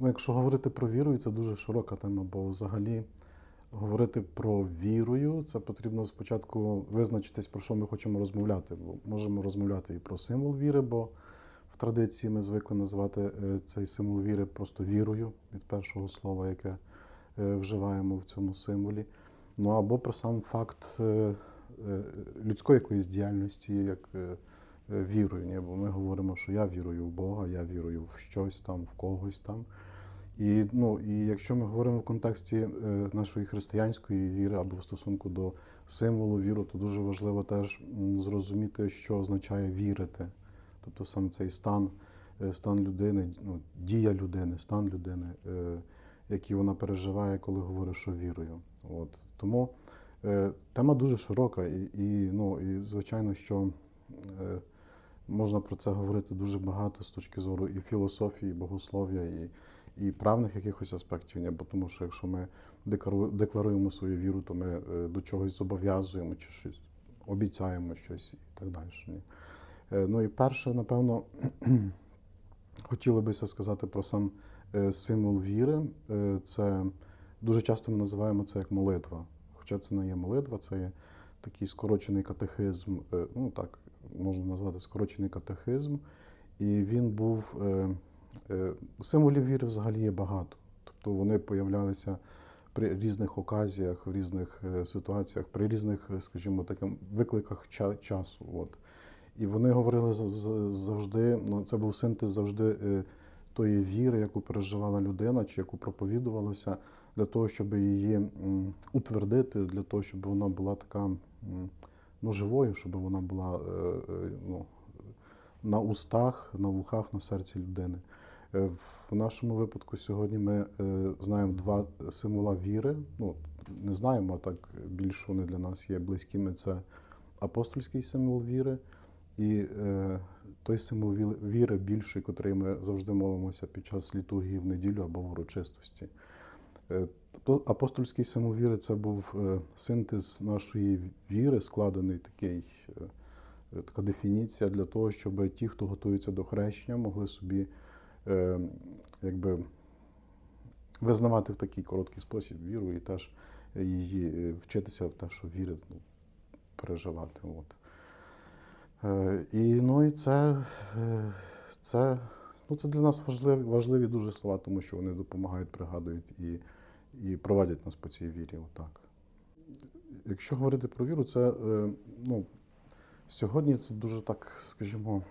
ну, якщо говорити про віру, це дуже широка тема, бо взагалі говорити про вірою, це потрібно спочатку визначитись, про що ми хочемо розмовляти. Бо можемо розмовляти і про символ віри, бо в традиції ми звикли називати е, цей символ віри просто вірою від першого слова, яке е, вживаємо в цьому символі. Ну або про сам факт е, людської якоїсь діяльності, як вірою. Ні? Бо ми говоримо, що я вірую в Бога, я вірую в щось там, в когось там. І, ну, і якщо ми говоримо в контексті е, нашої християнської віри або в стосунку до символу віру, то дуже важливо теж зрозуміти, що означає вірити. Тобто сам цей стан, е, стан людини, ну, дія людини, стан людини, е, який вона переживає, коли говорить, що вірою. От. Тому е, тема дуже широка, і, і, ну, і звичайно, що е, можна про це говорити дуже багато з точки зору і філософії, і богослов'я, і, і правних якихось аспектів. Бо тому що якщо ми деклару- декларуємо свою віру, то ми е, до чогось зобов'язуємо чи щось обіцяємо щось і так далі. Е, Ну і перше, напевно, хотілося б сказати про сам е, символ віри. Це дуже часто ми називаємо це як молитва. Хоча це не є молитва, це є такий скорочений катехизм, ну так, можна назвати скорочений катехизм. І він був е, е, символів віри взагалі є багато. Тобто вони появлялися при різних оказіях, в різних е, ситуаціях, при різних, скажімо, таким викликах ча- часу. От. І вони говорили за- за- завжди, ну це був синтез завжди тої віри, яку переживала людина, чи яку проповідувалося, для того, щоб її утвердити, для того, щоб вона була така ну, живою, щоб вона була е, е, ну, на устах, на вухах, на серці людини. Е, В нашому випадку сьогодні ми знаємо два символа віри. Ну, не знаємо, а так більш вони для нас є близькими. Це апостольський символ віри і той символ віри більший, котрий ми завжди молимося під час літургії в неділю або в урочистості. Е, то Апостольський символ віри це був е, синтез нашої віри, складений такий, е, така дефініція для того, щоб ті, хто готуються до хрещення, могли собі якби, визнавати в такий короткий спосіб віру і теж її вчитися в те, що вірить, ну, переживати. От. І, ну, і це, це, ну, це для нас важливі, важливі дуже слова, тому що вони допомагають, пригадують і, і проводять нас по цій вірі. Отак. Якщо говорити про віру, це е, ну, сьогодні це дуже так, скажімо,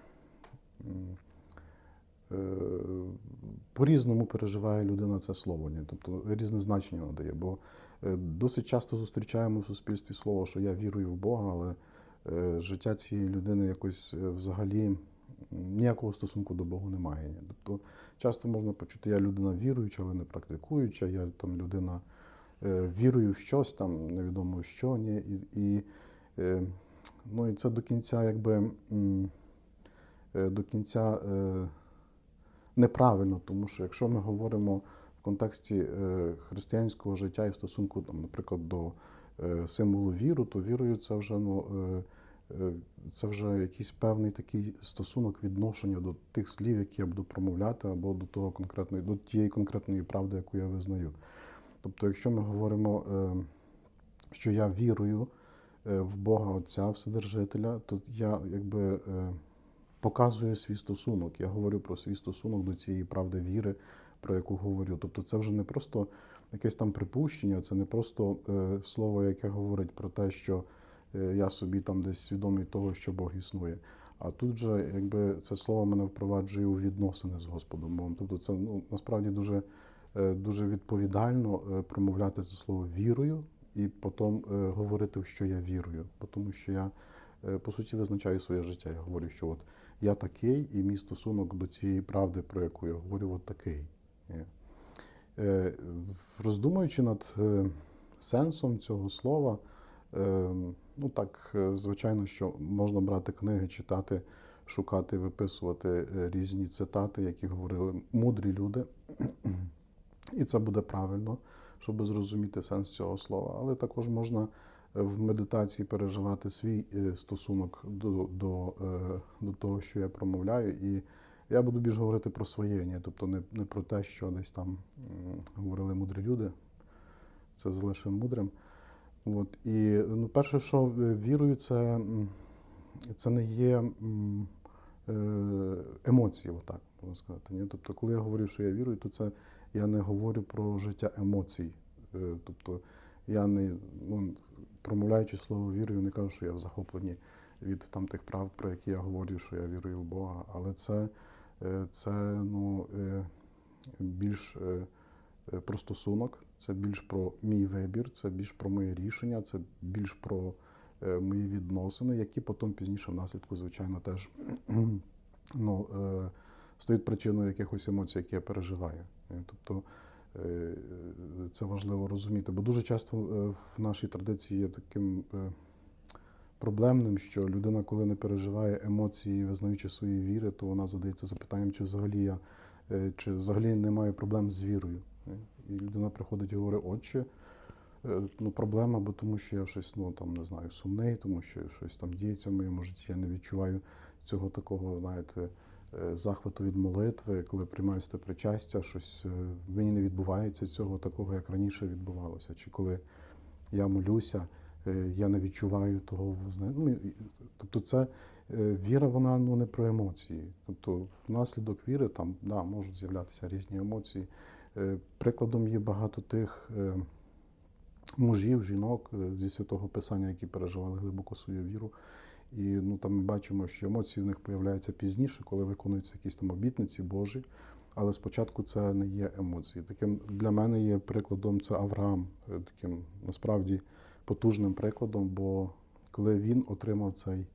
е, по-різному переживає людина це слово, ні? тобто різне значення надає. Бо е, досить часто зустрічаємо в суспільстві слово, що я вірую в Бога, але життя цієї людини якось взагалі ніякого стосунку до Бога немає. Тобто часто можна почути, я людина віруюча, але не практикуюча, я там людина е, вірую в щось, там невідомо що, ні? І, і, е, ну, і це до кінця, якби е, до кінця неправильно, тому що якщо ми говоримо в контексті християнського життя і в стосунку, там, наприклад, до символу віру, то вірою це вже ну, це вже якийсь певний такий стосунок відношення до тих слів, які я буду промовляти, або до того конкретної, до тієї конкретної правди, яку я визнаю. Тобто, якщо ми говоримо, е, що я вірую е, в Бога Отця, Вседержителя, то я якби е, показую свій стосунок. Я говорю про свій стосунок до цієї правди віри, про яку говорю. Тобто це вже не просто якесь там припущення, це не просто е, слово, яке говорить про те, що е, я собі там десь свідомий того, що Бог існує. А тут же, якби це слово мене впроваджує у відносини з Господом Богом. Тобто це ну, насправді дуже, е, дуже відповідально е, промовляти це слово вірою і потім е, говорити, що я вірую. Тому що я е, по суті визначаю своє життя. Я говорю, що от я такий, і мій стосунок до цієї правди, про яку я говорю, от такий. Е, Роздумуючи над е, сенсом цього слова, е, ну так, е, звичайно, що можна брати книги, читати, шукати, виписувати е, різні цитати, які говорили мудрі люди. І це буде правильно, щоб зрозуміти сенс цього слова. Але також можна е, в медитації переживати свій стосунок до, до, до того, що я промовляю, і Я буду більш говорити про своє, тобто не, не про те, що десь там говорили мудрі люди. Це залишимо мудрим. От, і ну, перше, що е, вірою, це, це не є е, емоції, отак можна сказати. Ні? Тобто, коли я говорю, що я вірую, то це я не говорю про життя емоцій. Е, Тобто я не ну, промовляючи слово вірою, не кажу, що я в захопленні від там тих правд, про які я говорю, що я вірую в Бога. Але це, це ну, більш про стосунок, це більш про мій вибір, це більш про моє рішення, це більш про е, мої відносини, які потім пізніше в наслідку, звичайно, теж ну, е, стають причиною якихось емоцій, які я переживаю. Е, Тобто е, це важливо розуміти, бо дуже часто е, в нашій традиції є таким е, проблемним, що людина, коли не переживає емоції, визнаючи свої віри, то вона задається запитанням, чи взагалі я е, чи взагалі не маю проблем з вірою. Е, І людина приходить і говорить, отче, е, ну, проблема, бо тому що я щось, ну там не знаю, сумний, тому що щось там діється в моєму житті, я не відчуваю цього такого, знаєте, е, захвату від молитви, коли приймаю те причастя, щось е, в мені не відбувається цього такого, як раніше відбувалося. Чи коли я молюся, е, я не відчуваю того, ну, тобто це е, віра, вона ну, не про емоції. Тобто, внаслідок віри там да, можуть з'являтися різні емоції. Е, Прикладом є багато тих е, мужів, жінок е, зі святого Писання, які переживали глибоко свою віру. І ну, там ми бачимо, що емоції в них появляються пізніше, коли виконуються якісь там обітниці Божі. Але спочатку це не є емоції. Таким для мене є прикладом це Авраам, таким насправді потужним прикладом, бо коли він отримав цей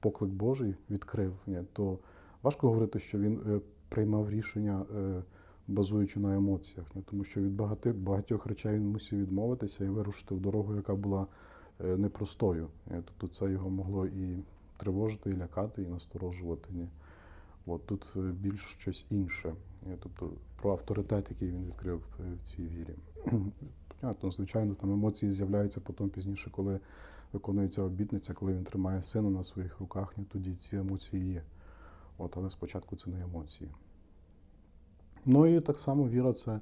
поклик Божий, відкрив, то важко говорити, що він приймав рішення, базуючи на емоціях, тому що від багатьох речей він мусив відмовитися і вирушити в дорогу, яка була е, непростою. Тобто це його могло і тривожити, і лякати, і насторожувати. От тут е, більш щось інше. Тобто про авторитет, який він відкрив е, в цій вірі. Понятно, звичайно, там емоції з'являються потім пізніше, коли виконується обітниця, коли він тримає сина на своїх руках, тоді ці емоції є. От, але спочатку це не емоції. Ну і так само віра це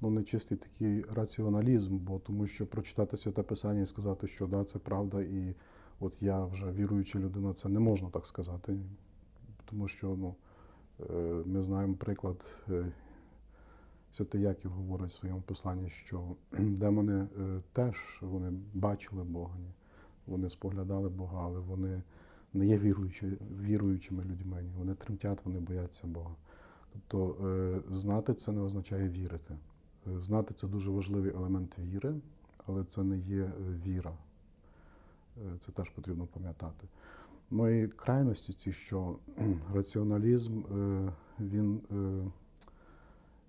ну, нечистий такий раціоналізм, бо тому що прочитати святе писання і сказати, що да, це правда, і от я вже віруюча людина, це не можна так сказати. Тому що ну, е, ми знаємо приклад, е, Святий Яків говорить в своєму посланні, що демони е, теж вони бачили Бога, вони споглядали Бога, але вони не є віруючими людьми. Вони тремтять, вони бояться Бога. Тобто е, знати це не означає вірити. Е, Знати це дуже важливий елемент віри, але це не є е, віра. Це теж потрібно пам'ятати. Ну і крайності ці, що раціоналізм, він,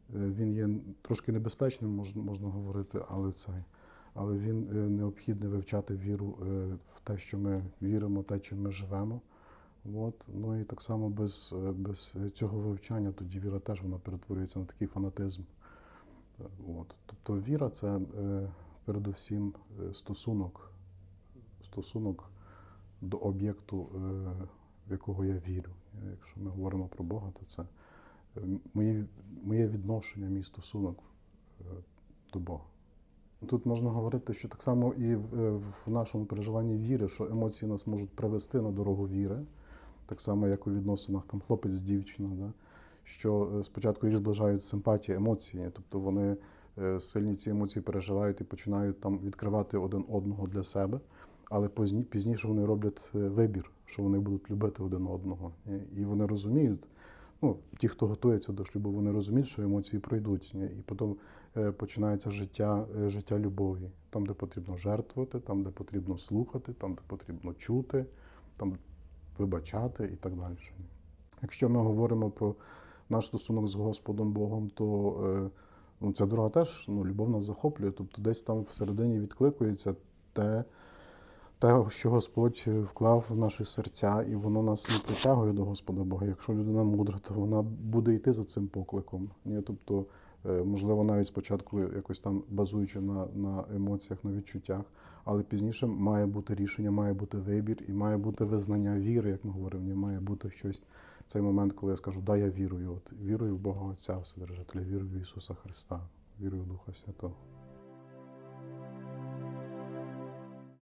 він є трошки небезпечним, можна, говорити, але цей. Але він необхідний вивчати віру в те, що ми віримо, те, чим ми живемо. От. Ну і так само без, е, без цього вивчання тоді віра теж вона перетворюється на такий фанатизм. От. Тобто віра це е, передусім е, стосунок, стосунок до об'єкту, в якого я вірю. Якщо ми говоримо про Бога, то це моє, моє відношення, мій стосунок до Бога. Тут можна говорити, що так само і в нашому переживанні віри, що емоції нас можуть привести на дорогу віри, так само, як у відносинах там хлопець дівчина, да? що е, спочатку їх зближають симпатії, емоції, тобто вони е, сильні ці емоції переживають і починають там відкривати один одного для себе, але пізніше вони роблять е, вибір, що вони будуть любити один одного. І- вони розуміють, ну, ті, хто готується до шлюбу, вони розуміють, що емоції пройдуть. І потім починається життя, життя любові, там, де потрібно жертвувати, там, де потрібно слухати, там, де потрібно чути, там вибачати і так далі. Якщо ми говоримо про наш стосунок з Господом Богом, то е, ну, ця дорога теж ну, любов нас захоплює. Тобто десь там всередині відкликується те, те, що Господь вклав в наші серця, і воно нас не притягує до Господа Бога. Якщо людина мудра, то вона буде йти за цим покликом. Ні? Тобто Можливо, навіть спочатку якось там базуючи на, на емоціях, на відчуттях, але пізніше має бути рішення, має бути вибір і має бути визнання віри, як ми говоримо, має бути щось. Цей момент, коли я скажу, да, я вірую. От вірую в Бога Отця Вседержителя, вірую в Ісуса Христа, вірую в Духа Святого.